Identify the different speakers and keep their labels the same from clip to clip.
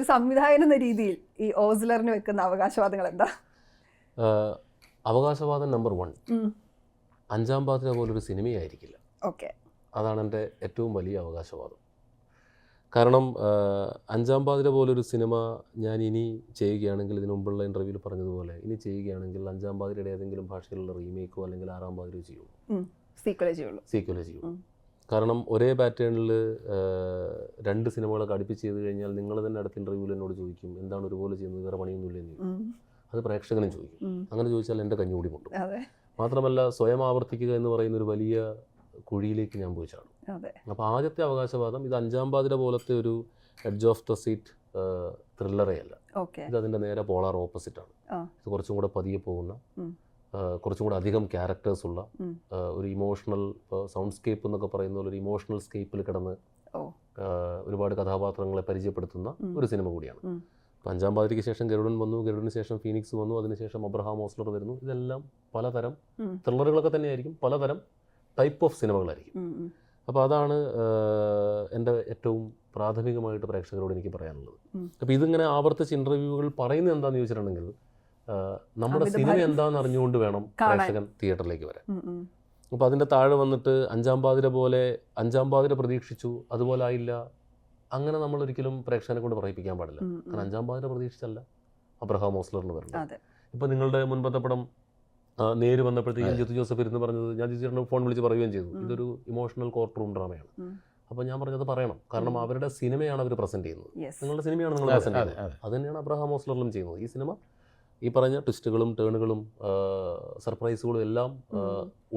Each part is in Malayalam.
Speaker 1: ഒരു സംവിധായകൻ എന്ന രീതിയിൽ ഈ ഓസ്ലറിന് വെക്കുന്ന അവകാശവാദങ്ങൾ എന്താ?
Speaker 2: അവകാശവാദം നമ്പർ വൺ അഞ്ചാം പാതിര പോലൊരു സിനിമയായിരിക്കില്ല.
Speaker 1: ഓക്കെ.
Speaker 2: അതാണ് എന്റെ ഏറ്റവും വലിയ അവകാശവാദം. കാരണം അഞ്ചാം പാതിര പോലൊരു സിനിമ ഞാൻ ഇനി ചെയ്യുകയാണെങ്കിൽ ഇതിനു മുമ്പുള്ള ഇന്റർവ്യൂവിൽ പറഞ്ഞതുപോലെ ഇനി ചെയ്യുകയാണെങ്കിൽ അഞ്ചാം പാതിരയുടെ ഏതെങ്കിലും ഭാഷയിലുള്ള റീമേക്കോ അല്ലെങ്കിൽ ആറാം പാതിരയോ ചെയ്യുള്ളൂ.
Speaker 1: സീക്വലേ ചെയ്യുള്ളൂ.
Speaker 2: സീക്വലേ ചെയ്യും
Speaker 1: ഉം.
Speaker 2: കാരണം ഒരേ പാറ്റേണിൽ രണ്ട് സിനിമകളൊക്കെ അടുപ്പിച്ച് ചെയ്ത് കഴിഞ്ഞാൽ നിങ്ങൾ തന്നെ അടുത്ത ഇന്റർവ്യൂവിൽ എന്നോട് ചോദിക്കും എന്താണ് ഒരുപോലെ ചെയ്യുന്നത്? വേറെ പണിയൊന്നുമില്ല? എന്ന് അത് പ്രേക്ഷകനും ചോദിക്കും. അങ്ങനെ ചോദിച്ചാൽ എന്റെ മുട്ടും
Speaker 1: അതെ.
Speaker 2: മാത്രമല്ല സ്വയം ആവർത്തിക്കുക എന്ന് പറയുന്ന ഒരു വലിയ കുഴിയിലേക്ക് ഞാൻ പോയി ചാടും. അപ്പോൾ ആദ്യത്തെ അവകാശവാദം ഇത് അഞ്ചാം പാതിര പോലത്തെ ഒരു എഡ്ജ് ഓഫ് ദ സീറ്റ് ത്രില്ലറേ അല്ല. ഇത് അതിന്റെ നേരെ പോളാർ ഓപ്പോസിറ്റ്
Speaker 1: ആണ്.
Speaker 2: ഇത് കുറച്ചും കൂടെ പതിയെ പോകുന്ന കുറച്ചും കൂടെ അധികം ക്യാരക്ടേഴ്സ് ഉള്ള ഒരു ഇമോഷണൽ സൗണ്ട് സ്കേപ്പ് എന്നൊക്കെ പറയുന്ന പോലെ ഒരു ഇമോഷണൽ സ്കേപ്പിൽ കിടന്ന് ഒരുപാട് കഥാപാത്രങ്ങളെ പരിചയപ്പെടുത്തുന്ന ഒരു സിനിമ കൂടിയാണ്. അഞ്ചാം പാതിരിക്ക് ശേഷം ഗരുഡൻ വന്നു ഗരുഡന് ശേഷം ഫീനിക്സ് വന്നു അതിനുശേഷം അബ്രഹാം ഓസ്ലർ വരുന്നു. ഇതെല്ലാം പലതരം. ത്രില്ലറുകളൊക്കെ തന്നെയായിരിക്കും. പലതരം ടൈപ്പ് ഓഫ് സിനിമകളായിരിക്കും. അപ്പോൾ അതാണ് എന്റെ ഏറ്റവും പ്രാഥമികമായിട്ട് പ്രേക്ഷകരോട് എനിക്ക് പറയാനുള്ളത്. അപ്പോൾ ഇതിങ്ങനെ ആവർത്തിച്ച് ഇന്റർവ്യൂകൾ പറയുന്നത് എന്താണെന്ന് ചോദിച്ചിട്ടുണ്ടെങ്കിൽ നമ്മുടെ സിനിമ. എന്താണെന്ന് അറിഞ്ഞുകൊണ്ട് വേണം പ്രേക്ഷകൻ തിയേറ്ററിലേക്ക് വരാൻ. അപ്പോൾ അതിന്റെ താഴെ വന്നിട്ട് അഞ്ചാം പാതിര പോലെ അഞ്ചാം പാതിര പ്രതീക്ഷിച്ചു അതുപോലെ ആയില്ല. അങ്ങനെ നമ്മൾ ഒരിക്കലും പ്രേക്ഷകനെ കൊണ്ട് പറയിപ്പിക്കാൻ പാടില്ല. കാരണം അഞ്ചാം പാതിര പ്രതീക്ഷിച്ചല്ല അബ്രഹാം ഓസ്ലറിന് വരുന്നത്.
Speaker 1: അതെ.
Speaker 2: ഇപ്പോൾ നിങ്ങളുടെ മുൻപത്തെ പടം നേര് വന്നപ്പോഴത്തേക്കും. ജിത്തു ജോസഫ് ഇരുന്ന് പറഞ്ഞത് ഞാൻ ജിത്തു ഫോൺ വിളിച്ച് പറയുകയും ചെയ്തു. ഇതൊരു ഇമോഷണൽ കോർട്ട് റൂം ഡ്രാമയാണ്. അപ്പോൾ ഞാൻ പറഞ്ഞത് പറയണം. കാരണം. അവരുടെ സിനിമയാണ് അവർ പ്രസന്റ് ചെയ്യുന്നത്. നിങ്ങളുടെ സിനിമയാണ് നിങ്ങൾ പ്രസന്റ്
Speaker 3: അതെ,
Speaker 2: ചെയ്യുന്നത്.
Speaker 3: അത്
Speaker 2: തന്നെയാണ് അബ്രഹാം ഓസ്ലറിലും ചെയ്യുന്നത്. ഈ സിനിമ ഈ പറഞ്ഞ ട്വിസ്റ്റുകളും ടേണുകളും സർപ്രൈസുകളും എല്ലാം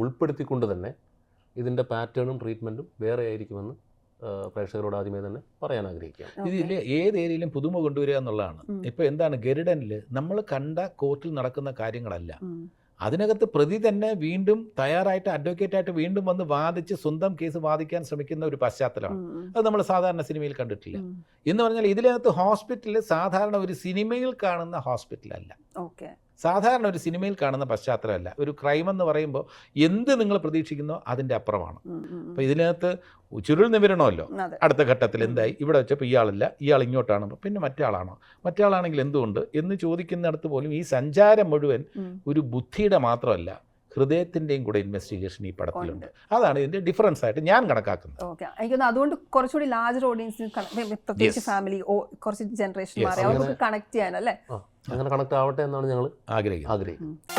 Speaker 2: ഉൾപ്പെടുത്തിക്കൊണ്ട് തന്നെ ഇതിന്റെ പാറ്റേണും ട്രീറ്റ്മെന്റും വേറെ ആയിരിക്കുമെന്ന് പ്രേക്ഷകരോട് ആദ്യമേ തന്നെ പറയാൻ ആഗ്രഹിക്കുകയാണ്.
Speaker 3: ഇതിൽ ഏത് ഏരിയയിലും പുതുമ കൊണ്ടുവരിക എന്നുള്ളതാണ്. ഇപ്പോൾ എന്താണ് ഗരുഡനിൽ നമ്മൾ കണ്ട കോർട്ടിൽ നടക്കുന്ന കാര്യങ്ങളല്ല. അതിനകത്ത് പ്രതി തന്നെ വീണ്ടും തയ്യാറായിട്ട് അഡ്വക്കേറ്റ് ആയിട്ട് വീണ്ടും വന്ന് വാദിച്ച് സ്വന്തം കേസ് വാദിക്കാൻ ശ്രമിക്കുന്ന ഒരു പശ്ചാത്തലമാണ്. അത് നമ്മൾ സാധാരണ സിനിമയിൽ കണ്ടിട്ടില്ല. എന്ന് പറഞ്ഞാൽ ഇതിനകത്ത് ഹോസ്പിറ്റൽ സാധാരണ ഒരു സിനിമയിൽ കാണുന്ന ഹോസ്പിറ്റലല്ല
Speaker 1: ഓക്കെ.
Speaker 3: സാധാരണ ഒരു സിനിമയിൽ കാണുന്ന പശ്ചാത്തലമല്ല. ഒരു ക്രൈം എന്ന് പറയുമ്പോൾ എന്ത് നിങ്ങൾ പ്രതീക്ഷിക്കുന്നോ അതിന്റെ അപ്പുറമാണ്. അപ്പോൾ ഇതിനകത്ത് ചുരുൾ നിവരണമല്ലോ. അടുത്ത ഘട്ടത്തിൽ എന്തായി? ഇവിടെ വെച്ചപ്പോൾ ഇയാളില്ല. ഇയാൾ ഇങ്ങോട്ടാണ്. പിന്നെ മറ്റാളാണോ മറ്റാളാണെങ്കിൽ എന്തുകൊണ്ട്? എന്ന് ചോദിക്കുന്നിടത്ത് പോലും ഈ സഞ്ചാരം മുഴുവൻ ഒരു ബുദ്ധിയുടെ മാത്രമല്ല ഹൃദയത്തിന്റെയും കൂടെ ഇൻവെസ്റ്റിഗേഷൻ ഈ പടത്തിലുണ്ട്. അതാണ് ഇതിന്റെ ഡിഫറൻസ് ആയിട്ട് ഞാൻ കണക്കാക്കുന്നത്.
Speaker 1: ഓക്കെ. എനിക്ക് അതുകൊണ്ട് കുറച്ചുകൂടി ലാർജർ ഓഡിയൻസിന് പ്രത്യേകിച്ച്. ഫാമിലി കുറച്ച് ജനറേഷൻ. അവർക്ക് കണക്ട് ചെയ്യാൻ അല്ലേ?
Speaker 2: അങ്ങനെ കണക്ട് ആവട്ടെ എന്നാണ് ഞങ്ങൾ
Speaker 3: ആഗ്രഹിക്കുന്നത്
Speaker 2: ആഗ്രഹിക്കുന്നത്.